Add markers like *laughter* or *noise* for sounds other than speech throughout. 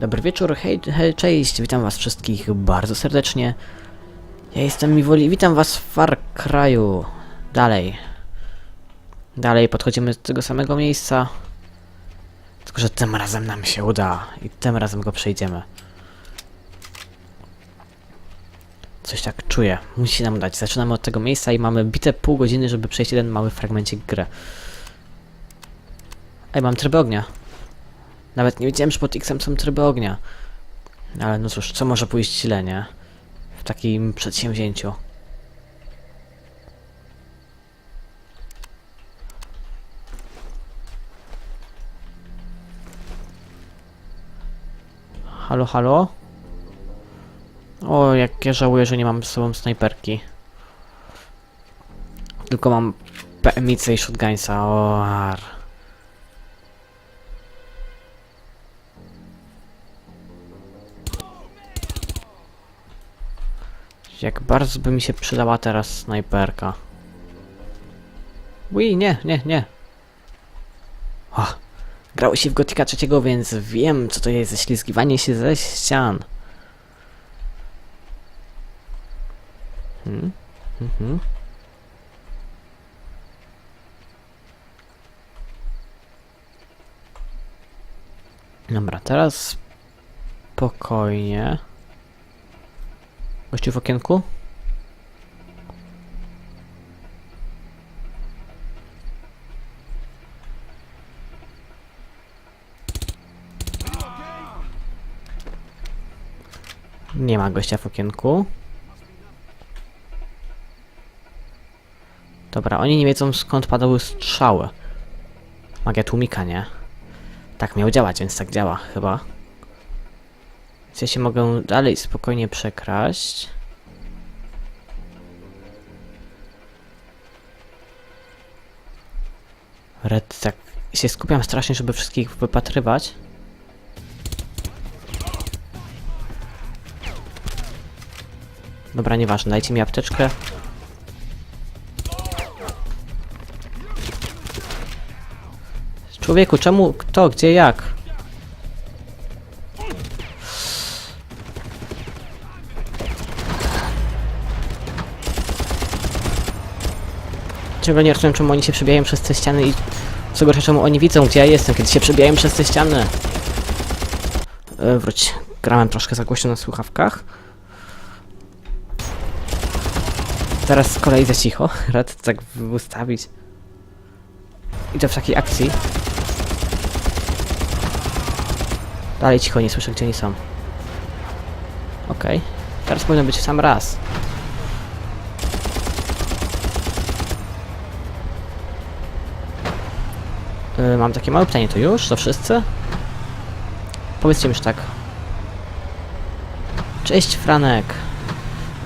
Dobry wieczór, hej, hej, cześć, witam was wszystkich bardzo serdecznie. Ja jestem Miwoli, witam was w Far Cry'u. Dalej. Dalej podchodzimy do tego samego miejsca. Tylko, że tym razem nam się uda i tym razem go przejdziemy. Coś tak czuję. Musi nam udać. Zaczynamy od tego miejsca i mamy bite pół godziny, żeby przejść jeden mały fragmencik gry. Ej, mam tryby ognia. Nawet nie wiedziałem, że pod X-em są tryby ognia. Ale no cóż, co może pójść źle, nie? W takim przedsięwzięciu. Halo, halo? O, jak ja żałuję, że nie mam z sobą snajperki. Tylko mam PMIC i shotgunsa, o ar. Jak bardzo by mi się przydała teraz snajperka. Ui, nie, nie, nie. O, grało się w Gotika trzeciego, więc wiem, co to jest ześlizgiwanie się ze ścian. Hmm? Mhm. Dobra, teraz spokojnie. Gościu w okienku? Nie ma gościa w okienku. Dobra, oni nie wiedzą skąd padały strzały. Magia tłumika, nie? Tak miał działać, więc tak działa chyba. Więc ja się mogę dalej spokojnie przekraść. Red, tak się skupiam strasznie, żeby wszystkich wypatrywać. Dobra, nieważne, dajcie mi apteczkę. Człowieku, czemu, kto, gdzie, jak? Czego nie rozumiem, czemu oni się przebijają przez te ściany i co gorsza, czemu oni widzą, gdzie ja jestem, kiedy się przebijają przez te ściany. E, wróć, grałem troszkę za głośno na słuchawkach. Teraz z kolei za cicho, *laughs* rad tak ustawić. I to w takiej akcji. Dalej cicho, nie słyszę gdzie oni są. Okej, teraz powinno być w sam raz. Mam takie małe pytanie, to już? To wszyscy? Powiedzcie mi już tak. Cześć Franek.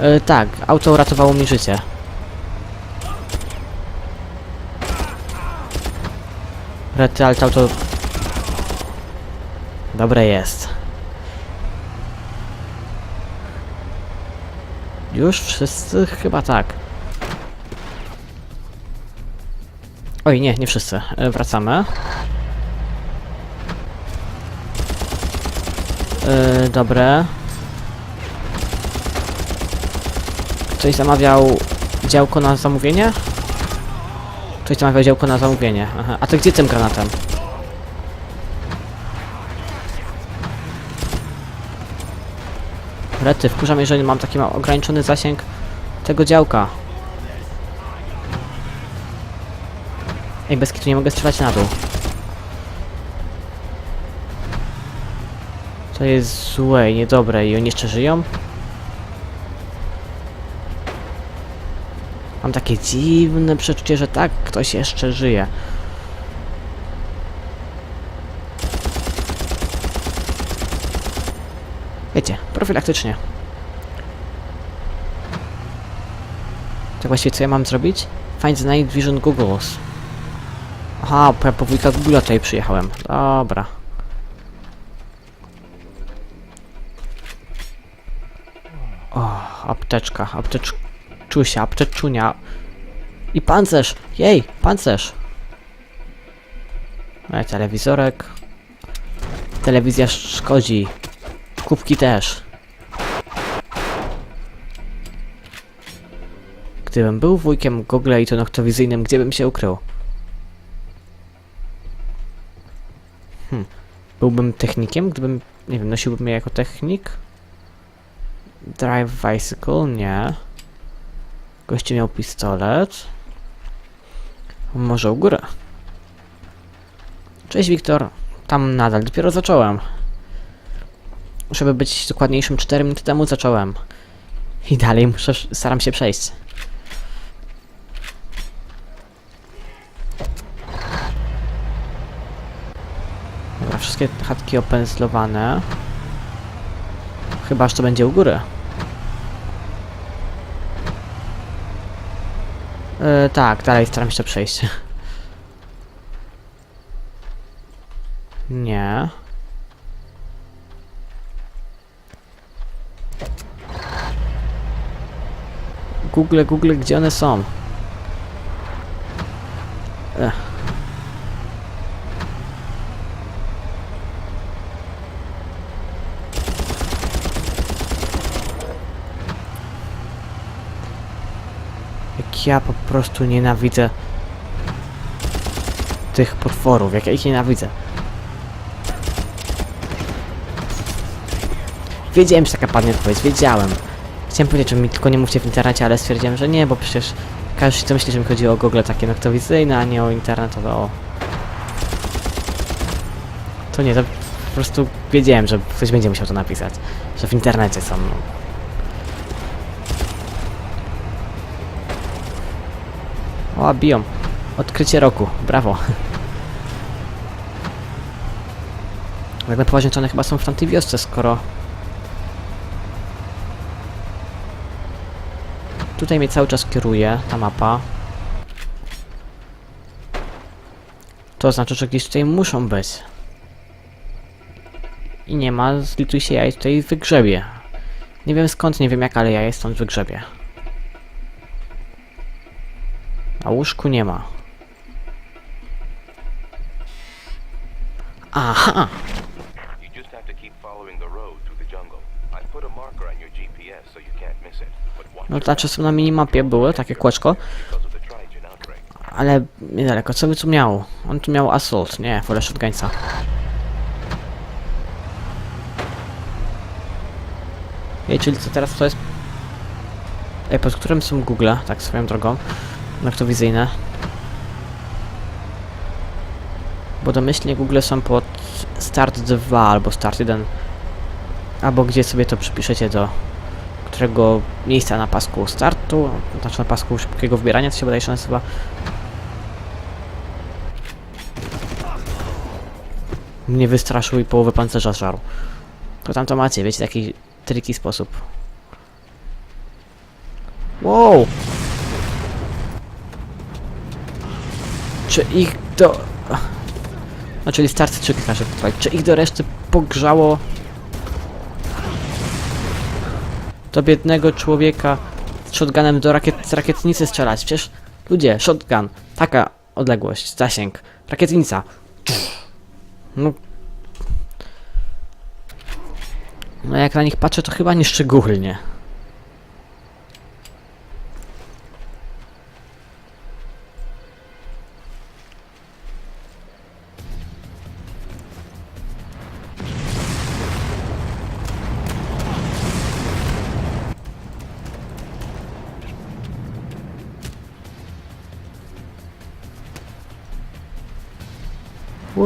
Yy, tak, auto uratowało mi życie. Rety, ale to auto... Dobre jest. Już wszyscy? Chyba tak. Oj, nie, nie wszyscy. E, Wracamy. Yy, dobre. Ktoś zamawiał działko na zamówienie? Ktoś zamawiał działko na zamówienie. Aha. A to gdzie tym granatem? Rety, wkurzam, jeżeli mam taki ograniczony zasięg tego działka. Ej, bez kitu nie mogę strzelać na dół. To jest złe i niedobre i oni jeszcze żyją? Mam takie dziwne przeczucie, że tak, ktoś jeszcze żyje. Wiecie, profilaktycznie. Tak właściwie co ja mam zrobić? Find the night vision googles. Aha, ja po wujka Google'a tutaj przyjechałem. Dobra. O, apteczka, apteczusia, apteczunia. I pancerz! Jej, pancerz! E, telewizorek. Telewizja szkodzi. Kubki też. Gdybym był wujkiem Google i to noktowizyjnym, gdzie bym się ukrył? Byłbym technikiem, gdybym, nie wiem, nosiłbym je jako technik? Drive bicycle? Nie. Gościu miał pistolet. Może u górę. Cześć Wiktor. Tam nadal, dopiero zacząłem. Żeby być dokładniejszym, 4 minuty temu zacząłem. I dalej muszę, staram się przejść. Dobra, wszystkie chatki opędzlowane. Chyba, że to będzie u góry. Yy, tak, dalej staram się to przejść. Nie. Google, Google, gdzie one są? Ja po prostu nienawidzę tych potworów, jak ja ich nienawidzę. Wiedziałem, że taka padnie odpowiedź, wiedziałem. Chciałem powiedzieć, że mi tylko nie mówcie w internecie, ale stwierdziłem, że nie, bo przecież każdy to myśli, że mi chodzi o Google takie noktowizyjne, a nie o internetowe, o... To nie, to po prostu wiedziałem, że ktoś będzie musiał to napisać, że w internecie są, no. O, biją. Odkrycie roku. Brawo. Jak na poważnie to one chyba są w tamtej wiosce, skoro... Tutaj mnie cały czas kieruje ta mapa. To znaczy, że gdzieś tutaj muszą być. I nie ma, zlituj się, ja je tutaj wygrzebie. Nie wiem skąd, nie wiem jak, ale ja je stąd wygrzebie. A łóżku nie ma. Aha! You just have to keep following the road through the jungle. I put a marker on your GPS so you can't miss it. But watch No znaczy są na minimapie były, takie kółeczko, because of the Trigen outbreak. ale niedaleko. Co by tu miał? On tu miał assault, nie, wolę shotgunca. Ej, czyli co teraz to jest... Ej, pod którym są Google, tak swoją drogą, noktowizyjne. Bo domyślnie Google są pod Start 2 albo Start 1. Albo gdzie sobie to przypiszecie do którego miejsca na pasku startu, znaczy na pasku szybkiego wybierania, co się bodajże nazywa. Mnie wystraszył i połowę pancerza żarł. To tam to macie, wiecie, taki triki sposób. Wow! Czy ich do... No, czyli start czy każe potrwać. Czy ich do reszty pogrzało do biednego człowieka z shotgunem do rakiet, z rakietnicy strzelać. Przecież ludzie, shotgun, taka odległość, zasięg, rakietnica. No. No jak na nich patrzę, to chyba nie szczególnie.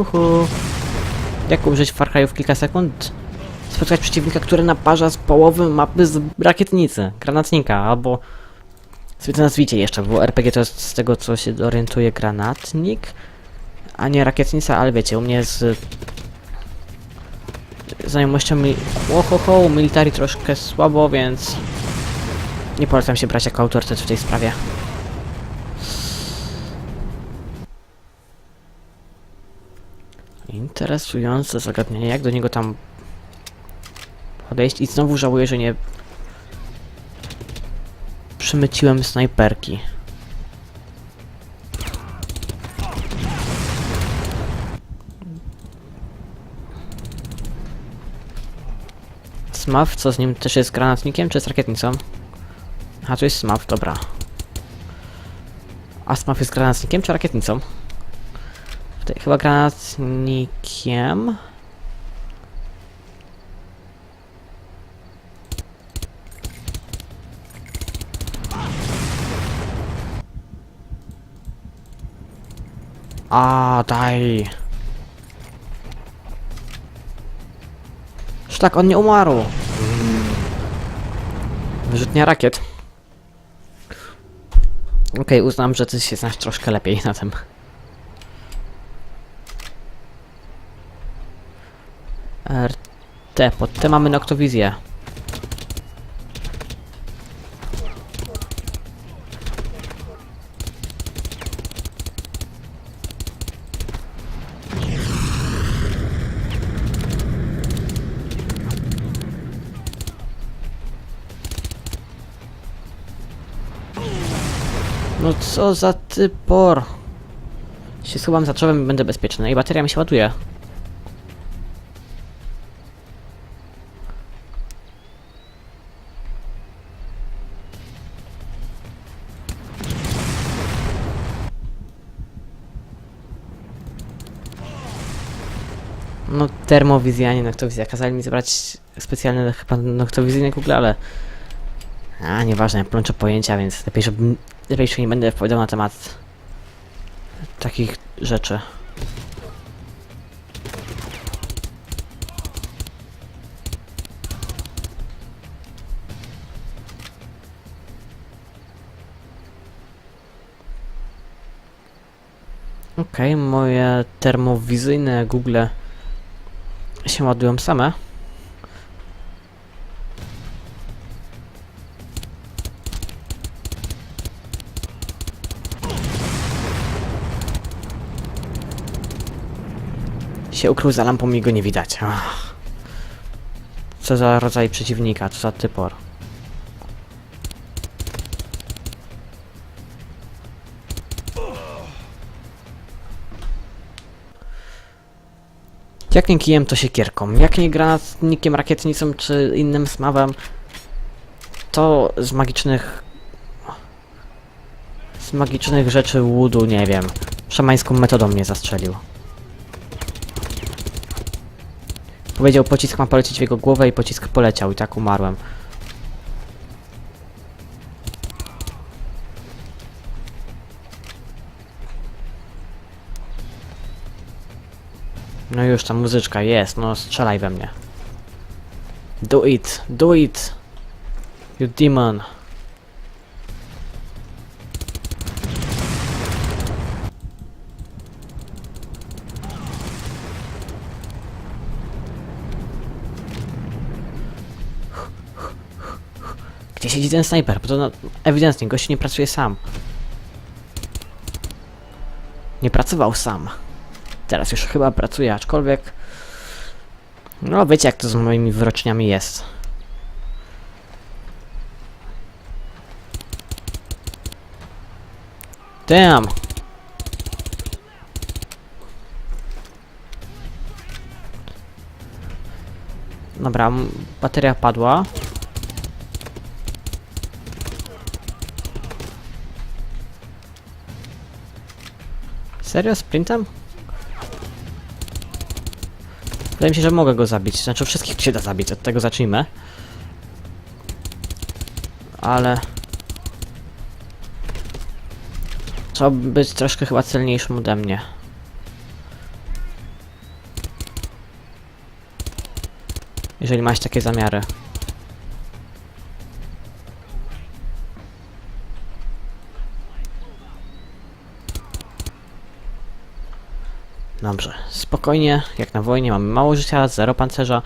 Uhu. Jak umrzeć w Far Cry'u w kilka sekund? Spotkać przeciwnika, który naparza z połowy mapy z rakietnicy, granatnika, albo... Sobie to nazwijcie jeszcze, bo RPG to jest z tego, co się orientuje granatnik, a nie rakietnica, ale wiecie, u mnie z... Znajomością mi... Ohoho, military troszkę słabo, więc... Nie polecam się brać jako autorytet w tej sprawie. Interesujące zagadnienie, jak do niego tam podejść i znowu żałuję, że nie przymyciłem snajperki. Smaw, co z nim też jest granatnikiem, czy jest rakietnicą? A tu jest Smaw, dobra. A Smaw jest granatnikiem, czy rakietnicą? Tutaj chyba granatnikiem. A, daj. Szlak, on nie umarł. Wyrzutnia rakiet. Okej, uznam, że ty się znasz troszkę lepiej na tym. RT, pod T mamy noktowizję. No co za typor. Się schowam za drzewem i będę bezpieczny. I bateria mi się ładuje. No termowizja, nie noktowizja. Kazali mi zebrać specjalne chyba noktowizyjne Google, ale... A, nieważne, ja plączę pojęcia, więc lepiej, żebym... Lepiej się nie będę opowiadał na temat... takich rzeczy. Okej, moje termowizyjne Google się ładują same. Się ukrył za lampą i go nie widać. Ach. Co za rodzaj przeciwnika, co za typor. Jak nie kijem, to siekierką. Jak nie granatnikiem, rakietnicą czy innym smawem, to z magicznych... Z magicznych rzeczy łudu, nie wiem. Szamańską metodą mnie zastrzelił. Powiedział, pocisk ma polecieć w jego głowę i pocisk poleciał i tak umarłem. No już ta muzyczka jest, no strzelaj we mnie. Do it, do it. You demon. Gdzie siedzi ten snajper? Bo to no, ewidentnie gość nie pracuje sam. Nie pracował sam. Teraz już chyba pracuje, aczkolwiek... No wiecie jak to z moimi wyroczniami jest. Damn! Dobra, bateria padła. Serio? Sprintem? Wydaje mi się, że mogę go zabić. Znaczy wszystkich się da zabić, od tego zacznijmy. Ale... Trzeba być troszkę chyba celniejszym ode mnie. Jeżeli masz takie zamiary. Dobrze, spokojnie, jak na wojnie, mamy mało życia, zero pancerza.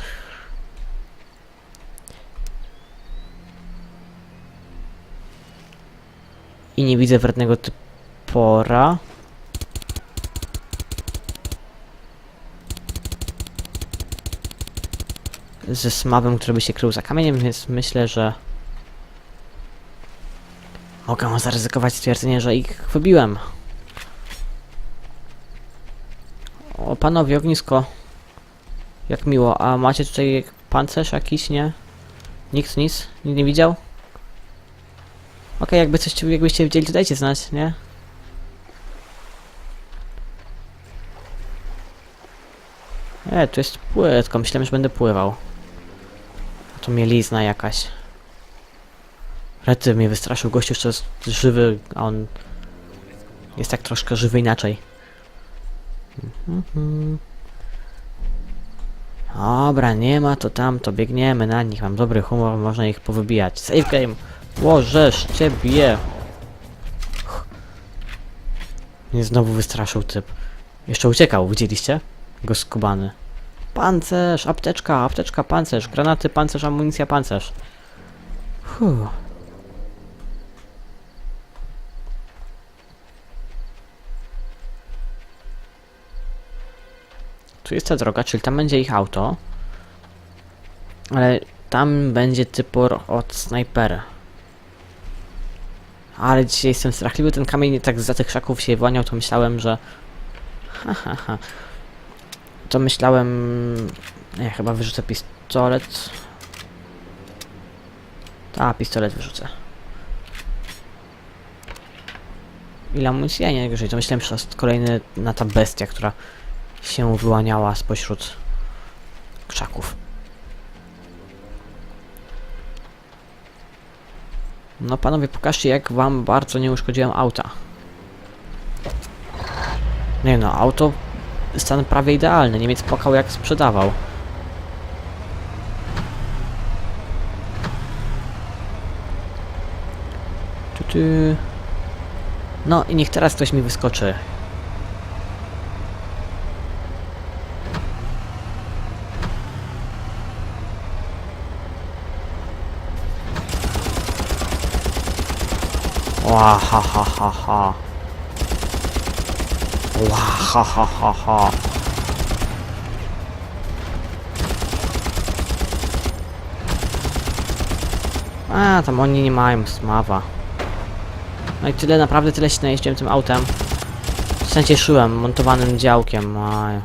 I nie widzę wrednego typora. Ze smawem, który by się krył za kamieniem, więc myślę, że... Mogę zaryzykować stwierdzenie, że ich wybiłem. O, panowie, ognisko. Jak miło. A macie tutaj pancerz jakiś, nie? Nikt nic? Nikt nie widział? Okej, jakby coś, jakbyście widzieli, to dajcie znać, nie? E, tu jest płytko, myślałem, że będę pływał. A tu mielizna jakaś. Rety mnie wystraszył, gościu jeszcze jest żywy, a on jest tak troszkę żywy inaczej. Dobra, nie ma to tam, to biegniemy na nich, mam dobry humor, można ich powybijać. Save game! Łożesz ciebie! Mnie znowu wystraszył typ. Jeszcze uciekał, widzieliście? Go skubany. Pancerz, apteczka, apteczka, pancerz, granaty, pancerz, amunicja, pancerz. Fuh. Tu jest ta droga, czyli tam będzie ich auto. Ale tam będzie typor od snajpera. Ale dzisiaj jestem strachliwy, ten kamień tak za tych krzaków się właniał, to myślałem, że... Ha, ha, ha. To myślałem... Nie, chyba wyrzucę pistolet. Ta, pistolet wyrzucę. Ile amunicji? Ja nie najgorzej, to myślałem, że to jest kolejny na ta bestia, która się wyłaniała spośród krzaków. No panowie, pokażcie jak wam bardzo nie uszkodziłem auta. Nie no, auto stan prawie idealny. Niemiec płakał jak sprzedawał. No i niech teraz ktoś mi wyskoczy. Ła, ha, ha, ha, ha. Ha, ha, ha, ha. Tam oni nie mają smawa. No i tyle, naprawdę tyle się najeździłem tym autem. W sensie szyłem, montowanym działkiem. Aj.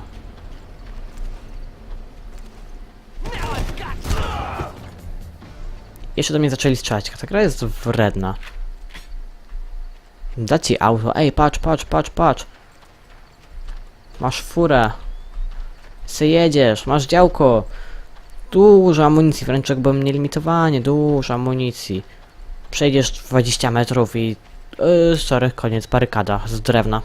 Jeszcze do mnie zaczęli strzelać. Ta gra jest wredna. Da ci auto. Ej, patrz, patrz, patrz, patrz. Masz furę. Se jedziesz, masz działko. Dużo amunicji, wręcz jakbym nielimitowanie, dużo amunicji. Przejdziesz 20 metrów i... Yy, sorry, koniec, barykada z drewna.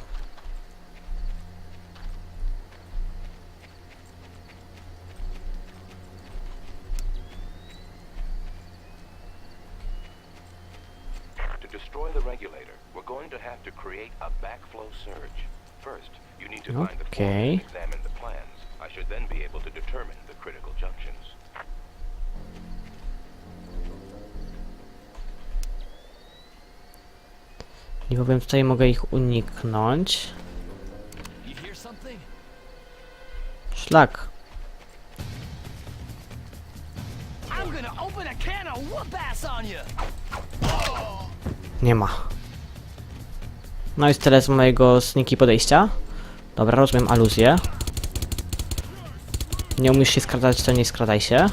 Mogę ich uniknąć. Szlak. Nie ma. No i tyle z mojego sneaky podejścia. Dobra, rozumiem aluzję. Nie umiesz się skradać, to nie skradaj się.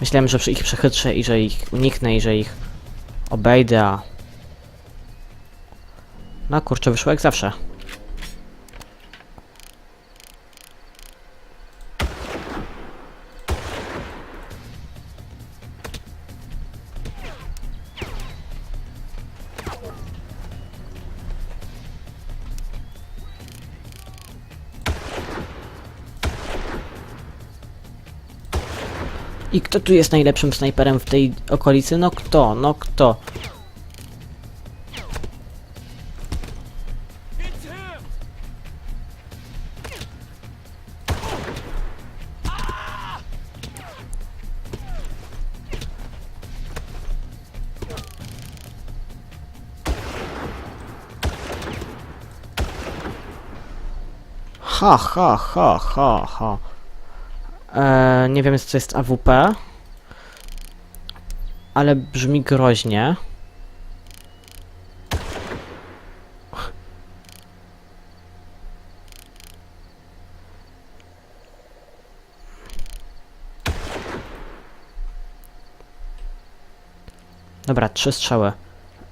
Myślałem, że ich przechytrzę i że ich uniknę i że ich obejdę, a... No kurczę, wyszło jak zawsze. I kto tu jest najlepszym snajperem w tej okolicy? No kto? No kto? Ha, ha, ha, ha, ha. Eee, nie wiem, co jest AWP. Ale brzmi groźnie. Dobra, trzy strzały.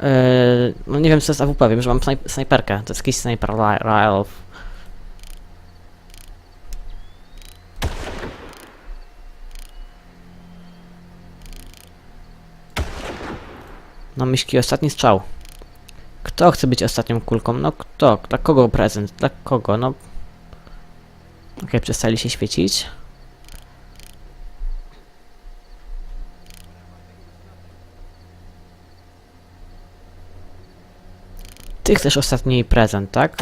Yy, no nie wiem co jest AWP, wiem, że mam snaj snajperkę. To jest jakiś sniper ri- No myśli ostatni strzał. Kto chce być ostatnią kulką? No kto? Dla kogo prezent? Dla kogo? No... Okej, przestali się świecić. Ty chcesz ostatni prezent, tak?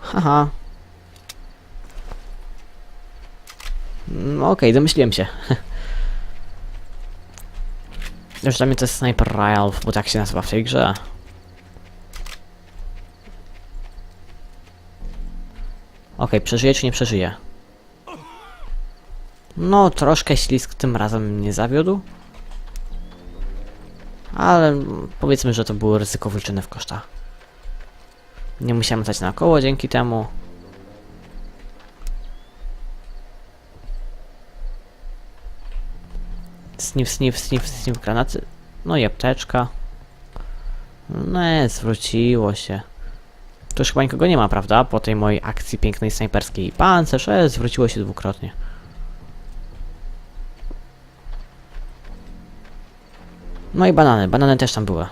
Haha. No okej, domyśliłem się. *laughs* Już dla mnie to jest Sniper Rifle, bo tak się nazywa w tej grze. Okej, przeżyje czy nie przeżyje? No, troszkę ślisk tym razem mnie zawiódł. Ale powiedzmy, że to było ryzyko wliczone w koszta. Nie musiałem stać naokoło dzięki temu. Snif, snif, snif, snif, granaty. No i apteczka. No nie, zwróciło się. Tu już chyba nikogo nie ma, prawda? Po tej mojej akcji pięknej snajperskiej. Pancerz, e, zwróciło się dwukrotnie. No i banany, banany też tam były.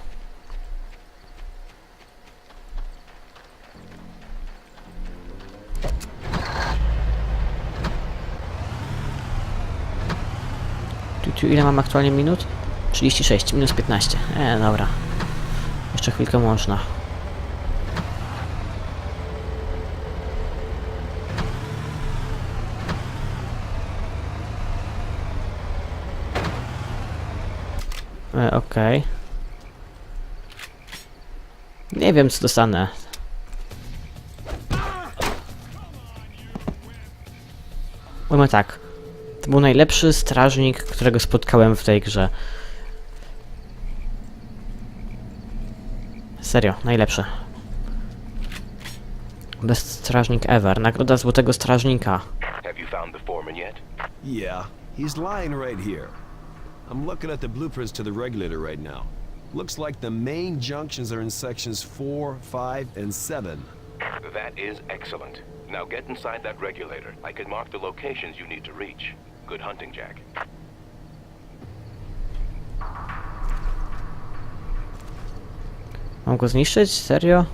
Tu, ile mam aktualnie minut? 36, minus 15. E, dobra. Jeszcze chwilkę można. E, okej. Nie wiem, co dostanę. Powiem tak. To był najlepszy strażnik, którego spotkałem w tej grze. Serio, najlepszy. Best strażnik ever. Nagroda Złotego Strażnika. Have you found the foreman yet? Yeah, he's lying right here. I'm looking at the blueprints to the regulator right now. Looks like the main junctions are in sections 4, 5, and 7. That is excellent. Now get inside that regulator. I can mark the locations you need to reach. Good hunting, Jack. Mam go zniszczyć? Serio?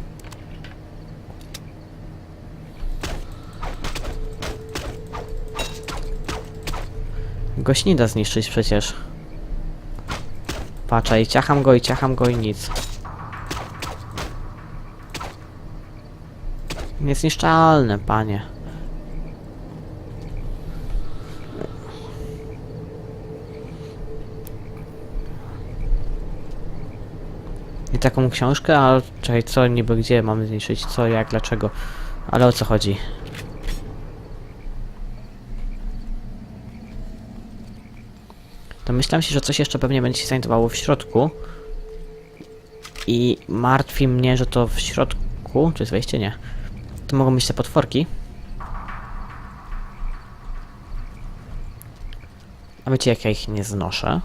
Goś nie da zniszczyć przecież. Patrzaj, ciacham go i ciacham go i nic. Niezniszczalne, panie. I taką książkę, ale czekaj, co niby gdzie mamy zniszczyć, co, jak, dlaczego. Ale o co chodzi? Domyślam się, że coś jeszcze pewnie będzie się znajdowało w środku. I martwi mnie, że to w środku... Czy jest wejście? Nie. To mogą być te potworki. A wiecie jak ja ich nie znoszę?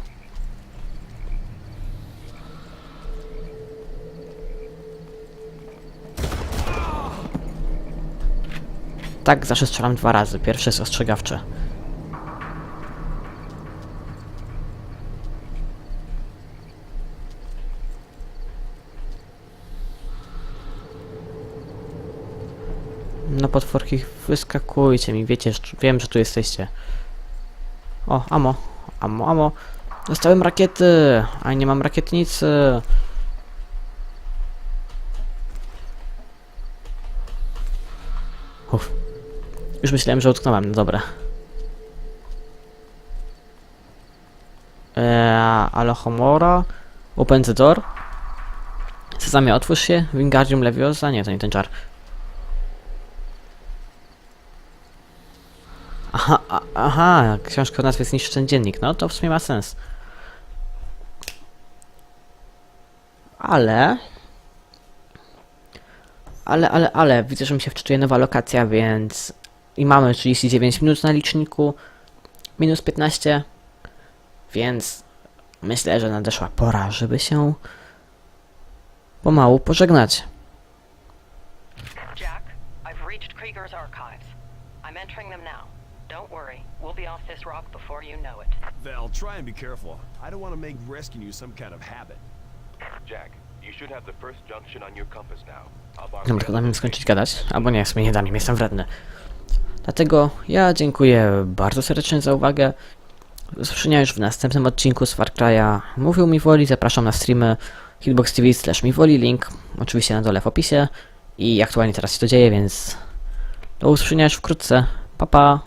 Tak, zawsze strzelam dwa razy. Pierwszy jest ostrzegawczy. No potworki, wyskakujcie mi, wiecie, wiem, że tu jesteście. O, amo, amo, amo. Dostałem rakiety, a nie mam rakietnicy. Uff. Już myślałem, że utknąłem, no dobra. Eee, Alohomora. Open the door. Sezamie, otwórz się. Wingardium Leviosa. Nie, to nie ten czar. Aha, aha, książka o nazwie Zniszcz ten dziennik. No to w sumie ma sens. Ale... Ale, ale, ale, widzę, że mi się wczytuje nowa lokacja, więc... I mamy 39 minut na liczniku. Minus 15. Więc... myślę, że nadeszła pora, żeby się pomału pożegnać. Jack, I've reached Krieger's archives. I'm entering them now. Don't worry, we'll be off this rock before you know it. Val, try and be careful. I don't want to make rescuing you some kind of habit. Jack, you should have the first junction on your compass now. Dobra, damy skończyć gadać. Albo nie, w sumie nie dam im, jestem wredny. Dlatego ja dziękuję bardzo serdecznie za uwagę. Do usłyszenia już w następnym odcinku z Far Cry'a. Mówił mi woli, zapraszam na streamy Hitbox TV slash mi woli, link oczywiście na dole w opisie. I aktualnie teraz się to dzieje, więc do usłyszenia już wkrótce. Pa pa!